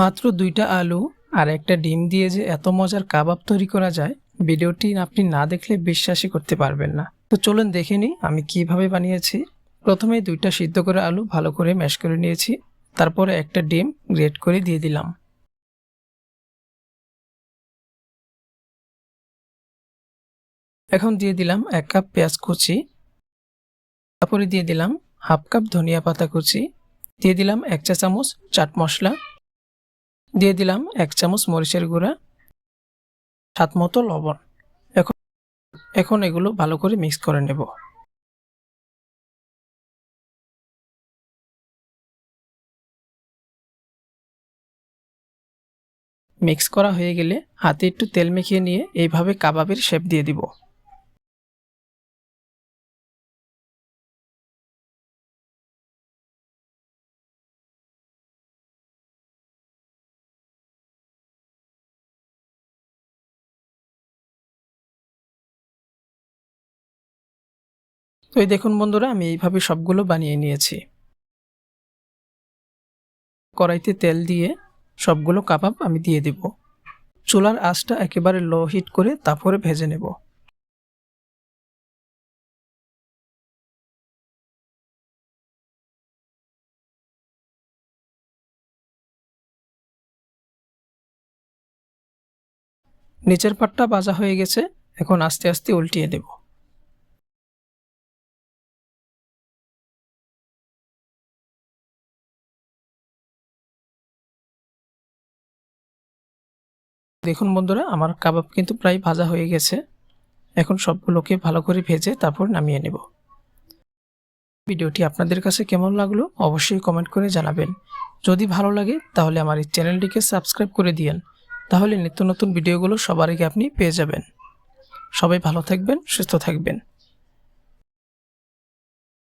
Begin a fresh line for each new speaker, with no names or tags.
মাত্র দুইটা আলু আর একটা ডিম দিয়ে যে এত মজার কাবাব তৈরি করা যায়, ভিডিওটি আপনি না দেখলে বিশ্বাসই করতে পারবেন না। তো চলুন দেখে নিই আমি কীভাবে বানিয়েছি। প্রথমে দুইটা সিদ্ধ করে আলু ভালো করে ম্যাশ করে নিয়েছি। তারপরে একটা ডিম গ্রেট করে দিয়ে দিলাম। এখন দিয়ে দিলাম এক কাপ পেঁয়াজ কুচি। তারপরে দিয়ে দিলাম হাফ কাপ ধনিয়া পাতা কুচি। দিয়ে দিলাম এক চা চামচ চাট মশলা। দিয়ে দিলাম এক চামচ মরিচের গুঁড়া, স্বাদ মতো লবণ। এখন এখন এগুলো ভালো করে মিক্স করে নেব। মিক্স করা হয়ে গেলে হাতে একটু তেল মেখিয়ে নিয়ে এইভাবে কাবাবের শেপ দিয়ে দিব। তো এই দেখুন বন্ধুরা, আমি এইভাবে সবগুলো বানিয়ে নিয়েছি। কড়াইতে তেল দিয়ে সবগুলো কাবাব আমি দিয়ে দেব। চুলার আঁচটা একেবারে লো হিট করে তারপরে ভেজে নেব। নিচের পাটটা ভাজা হয়ে গেছে, এখন আস্তে আস্তে উল্টিয়ে দেব। দেখুন বন্ধুরা, আমার কাবাব কিন্তু প্রায় ভাজা হয়ে গেছে। এখন সবগুলোকে ভালো করে ভেজে তারপর নামিয়ে নেব। ভিডিওটি আপনাদের কাছে কেমন লাগল অবশ্যই কমেন্ট করে জানাবেন। যদি ভালো লাগে, তাহলে আমার এই চ্যানেলটিকে সাবস্ক্রাইব করে দিয়েন। তাহলে নিত্য নতুন ভিডিওগুলো সবার আগে আপনি পেয়ে যাবেন। সবাই ভালো থাকবেন, সুস্থ থাকবেন।